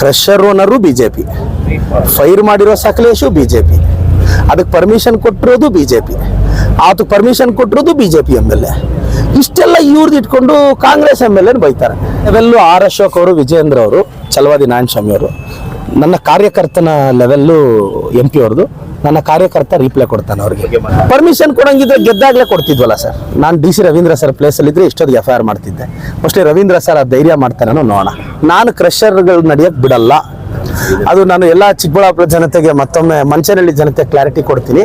Crusher owner B J P fire ಮಾಡಿರೋ ಸಕಲೇಶು B J P ಅದಕ್ಕೆ permission ಕೊಟ್ಟಿರೋದು B J P ಆತಕ್ಕೆ permission ಕೊಟ್ಟಿರೋದು B J P M L A ಇಷ್ಟೆಲ್ಲ ಇವ್ರದ್ದು ಇಟ್ಕೊಂಡು ಕಾಂಗ್ರೆಸ್ ಎಂ ಎಲ್ ಎನ್ ಬೈತಾರೆ. ಅವೆಲ್ಲೂ ಆರ್ ಅಶೋಕ್ ಅವರು, ವಿಜಯೇಂದ್ರ ಅವರು ಚಲವಾದಿ ನಾರಾಯಣ ಅವರು. ನನ್ನ ಕಾರ್ಯಕರ್ತನ ಲೆವೆಲ್ಲು ಎಂ ಪಿ ಅವ್ರದ್ದು. ನನ್ನ ಕಾರ್ಯಕರ್ತ ರಿಪ್ಲೈ ಕೊಡ್ತಾನೆ ಅವ್ರಿಗೆ. ಪರ್ಮಿಷನ್ ಕೊಡಂಗಿದ್ರೆ ಗೆದ್ದಾಗಲೇ ಕೊಡ್ತಿದ್ವಲ್ಲ ಸರ್ ನಾನು ಡಿ ಸಿ ರವೀಂದ್ರ ಸರ್ ಪ್ಲೇಸಲ್ಲಿದ್ದರೆ ಇಷ್ಟೊತ್ತಿಗೆ ಎಫ್ ಐ ಆರ್ ಮಾಡ್ತಿದ್ದೆ. ಮೋಸ್ಟ್ಲಿ ರವೀಂದ್ರ ಸರ್ ಆ ಧೈರ್ಯ ಮಾಡ್ತಾನೋ ನೋಡೋಣ. ನಾನು ಕ್ರಷರ್ಗಳು ನಡೆಯೋಕ್ಕೆ ಬಿಡಲ್ಲ. ಅದು ನಾನು ಎಲ್ಲ ಚಿಕ್ಕಬಳ್ಳಾಪುರ ಜನತೆಗೆ ಮತ್ತೊಮ್ಮೆ ಮಂಚನಹಳ್ಳಿ ಜನತೆ ಕ್ಲಾರಿಟಿ ಕೊಡ್ತೀನಿ.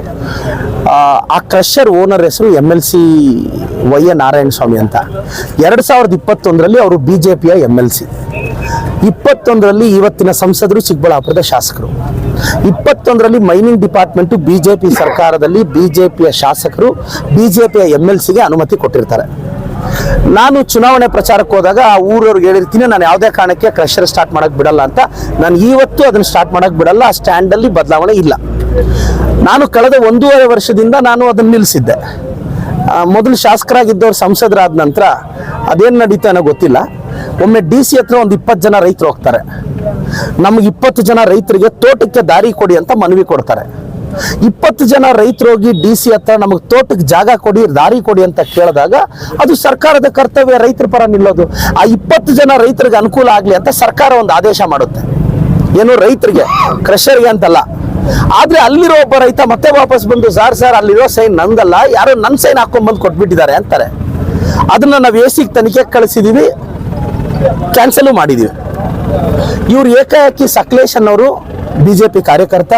ಆ, ಕ್ರಷರ್ ಓನರ್ ಹೆಸರು M L C Y A Narayanaswamy ಅಂತ. ಎರಡು ಸಾವಿರದ ಇಪ್ಪತ್ತೊಂದರಲ್ಲಿ ಅವರು ಬಿ ಜೆ ಪಿಯ ಎಂ ಎಲ್ ಸಿ ಇಪ್ಪತ್ತೊಂದರಲ್ಲಿ ಇವತ್ತಿನ ಸಂಸದರು ಚಿಕ್ಕಬಳ್ಳಾಪುರದ ಶಾಸಕರು. ಇಪ್ಪತ್ತೊಂದರಲ್ಲಿ ಮೈನಿಂಗ್ ಡಿಪಾರ್ಟ್ಮೆಂಟು ಬಿಜೆಪಿ ಸರ್ಕಾರದಲ್ಲಿ ಬಿಜೆಪಿಯ ಶಾಸಕರು, ಬಿಜೆಪಿಯ ಎಂ ಎಲ್ ಸಿಗೆ ಅನುಮತಿ ಕೊಟ್ಟಿರ್ತಾರೆ. ನಾನು ಚುನಾವಣೆ ಪ್ರಚಾರಕ್ಕೆ ಹೋದಾಗ ಆ ಊರವ್ರಿಗೆ ಹೇಳಿರ್ತೀನಿ, ನಾನು ಯಾವುದೇ ಕಾರಣಕ್ಕೆ ಕ್ರಷರ್ ಸ್ಟಾರ್ಟ್ ಮಾಡಕ್ ಬಿಡಲ್ಲ ಅಂತ. ನಾನು ಇವತ್ತು ಅದನ್ನು ಸ್ಟಾರ್ಟ್ ಮಾಡಕ್ ಬಿಡಲ್ಲ, ಆ ಸ್ಟ್ಯಾಂಡಲ್ಲಿ ಬದಲಾವಣೆ ಇಲ್ಲ. ನಾನು ಕಳೆದ ಒಂದೂವರೆ ವರ್ಷದಿಂದ ನಾನು ಅದನ್ನು ನಿಲ್ಲಿಸಿದ್ದೆ. ಮೊದಲು ಶಾಸಕರಾಗಿದ್ದವ್ರು ಸಂಸದರಾದ ನಂತರ ಅದೇನು ನಡೀತಾನೋ ಗೊತ್ತಿಲ್ಲ. ಒಮ್ಮೆ ಡಿ ಸಿ ಹತ್ರ ಒಂದು ಇಪ್ಪತ್ತು ಜನ ರೈತರು ಹೋಗ್ತಾರೆ. ನಮ್ಗೆ ಇಪ್ಪತ್ತು ಜನ ರೈತರಿಗೆ ತೋಟಕ್ಕೆ ದಾರಿ ಕೊಡಿ ಅಂತ ಮನವಿ ಕೊಡ್ತಾರೆ. ಇಪ್ಪತ್ತು ಜನ ರೈತರು ಹೋಗಿ ಡಿ ಸಿ ಹತ್ರ ನಮಗೆ ತೋಟಕ್ಕೆ ಜಾಗ ಕೊಡಿ, ದಾರಿ ಕೊಡಿ ಅಂತ ಕೇಳಿದಾಗ ಅದು ಸರ್ಕಾರದ ಕರ್ತವ್ಯ, ರೈತರ ಪರ ನಿಲ್ಲೋದು. ಆ ಇಪ್ಪತ್ತು ಜನ ರೈತರಿಗೆ ಅನುಕೂಲ ಆಗಲಿ ಅಂತ ಸರ್ಕಾರ ಒಂದು ಆದೇಶ ಮಾಡುತ್ತೆ. ಏನು ರೈತರಿಗೆ, ಕ್ರಷರ್ಗೆ ಅಂತಲ್ಲ. ಆದ್ರೆ ಅಲ್ಲಿರೋ ಒಬ್ಬ ರೈತ ಮತ್ತೆ ವಾಪಸ್ ಬಂದು, ಸಾರ್, ಸರ್, ಅಲ್ಲಿರೋ ಸೈನ್ ನಂದಲ್ಲ, ಯಾರೋ ನನ್ನ ಸೈನ್ ಹಾಕೊಂಡ್ ಬಂದು ಕೊಟ್ಬಿಟ್ಟಿದ್ದಾರೆ ಅಂತಾರೆ. ಅದನ್ನ ನಾವು ಎ ಸಿಗೆ ತನಿಖೆ ಕಳಿಸಿದೀವಿ. ಕ್ಯಾನ್ಸಲು ಮಾಡಿದ್ದೀವಿ ಇವರು ಏಕಾಏಕಿ ಸಕಲೇಶ್ ಅನ್ನೋರು ಬಿ ಜೆ ಪಿ ಕಾರ್ಯಕರ್ತ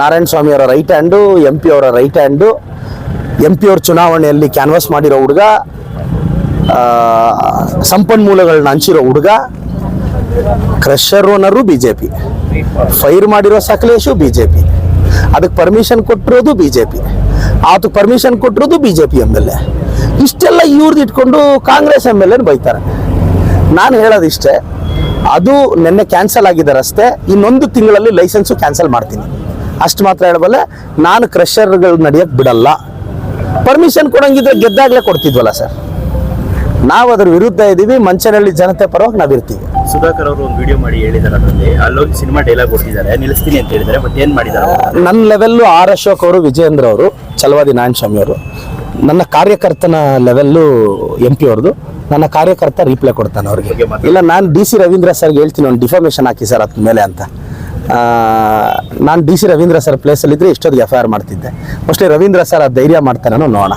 ನಾರಾಯಣ ಸ್ವಾಮಿ ಅವರ ರೈಟ್ ಹ್ಯಾಂಡು ಎಂ ಪಿ ಅವರ ರೈಟ್ ಹ್ಯಾಂಡು ಎಂ ಪಿ ಅವ್ರ ಚುನಾವಣೆಯಲ್ಲಿ ಕ್ಯಾನ್ವಾಸ್ ಮಾಡಿರೋ ಹುಡುಗ ಸಂಪನ್ಮೂಲಗಳನ್ನ ಹಂಚಿರೋ ಹುಡುಗ crusher owner B J P fire ಮಾಡಿರೋ ಸಕಲೇಶು ಬಿ ಜೆ ಪಿ ಅದಕ್ಕೆ ಪರ್ಮಿಷನ್ ಕೊಟ್ಟಿರೋದು ಬಿ ಜೆ ಪಿ ಆತಕ್ಕೆ ಪರ್ಮಿಷನ್ ಕೊಟ್ಟಿರೋದು B J P M L A ಇಷ್ಟೆಲ್ಲ ಇವ್ರದ್ದು ಇಟ್ಕೊಂಡು ಕಾಂಗ್ರೆಸ್ ಎಂ ಎಲ್ ಎನ್ ಬೈತಾರೆ. ನಾನು ಹೇಳೋದಿಷ್ಟೇ ಅದು ನಿನ್ನೆ ಕ್ಯಾನ್ಸಲ್ ಆಗಿದೆ ರಸ್ತೆ ಇನ್ನೊಂದು ತಿಂಗಳಲ್ಲಿ ಲೈಸೆನ್ಸು ಕ್ಯಾನ್ಸಲ್ ಮಾಡ್ತೀನಿ. ಅಷ್ಟು ಮಾತ್ರ ಹೇಳಬಲ್ಲೆ ನಾನು ಕ್ರಷರ್ಗಳು ನಡೆಯಕ್ಕೆ ಬಿಡಲ್ಲ. ಪರ್ಮಿಷನ್ ಕೊಡೋಂಗಿದ್ರೆ ಗೆದ್ದಾಗಲೇ ಕೊಡ್ತಿದ್ವಲ್ಲ ಸರ್ ನಾವು ಅದ್ರ ವಿರುದ್ಧ ಇದ್ದೀವಿ ಮಂಚನಹಳ್ಳಿ ಜನತೆ ಪರವಾಗಿ ನಾವಿರ್ತೀವಿ ಸುಧಾಕರ್ ಅವರು ಒಂದು ವಿಡಿಯೋ ಮಾಡಿ ಹೇಳಿದ್ದಾರೆ ಅದರಲ್ಲಿ. ಅಲ್ಲೋಗಿ ಸಿನಿಮಾ ಡೈಲಾಗ್ ಕೊಟ್ಟಿದ್ದಾರೆ. ನಿಲ್ಲಿಸ್ತೀನಿ ಅಂತ ಹೇಳಿದಾರೆ ಬಟ್ ಏನು ಮಾಡಿದ್ದಾರೆ? ನನ್ನ ಲೆವೆಲ್ಲು ಆರ್ ಅಶೋಕ್ ಅವರು ವಿಜಯೇಂದ್ರ ಅವರು ಚಲವಾದಿ ನಾರಾಯಣ ಸ್ವಾಮಿ ಅವರು. ನನ್ನ ಕಾರ್ಯಕರ್ತನ ಲೆವೆಲ್ಲು ಎಂ ಪಿ ಅವ್ರದ್ದು ನನ್ನ ಕಾರ್ಯಕರ್ತ ರಿಪ್ಲೈ ಕೊಡ್ತಾನೆ ಅವ್ರಿಗೆ. ಇಲ್ಲ ನಾನು ಡಿ ಸಿ ರವೀಂದ್ರ ಸರ್ಗೆ ಹೇಳ್ತೀನಿ ಒಂದು ಡಿಫಾಮೇಷನ್ ಹಾಕಿ ಸರ್ ಅದ್ರ ಮೇಲೆ ಅಂತ. ನಾನು ಡಿ ಸಿ ರವೀಂದ್ರ ಸರ್ ಪ್ಲೇಸಲ್ಲಿದ್ದರೆ ಇಷ್ಟೊತ್ತಿಗೆ ಎಫ್ ಐ ಆರ್ ಮಾಡ್ತಿದ್ದೆ. ಮೋಸ್ಟ್ಲಿ ರವೀಂದ್ರ ಸರ್ ಆ ಧೈರ್ಯ ಮಾಡ್ತಾನೋ ನೋಡೋಣ.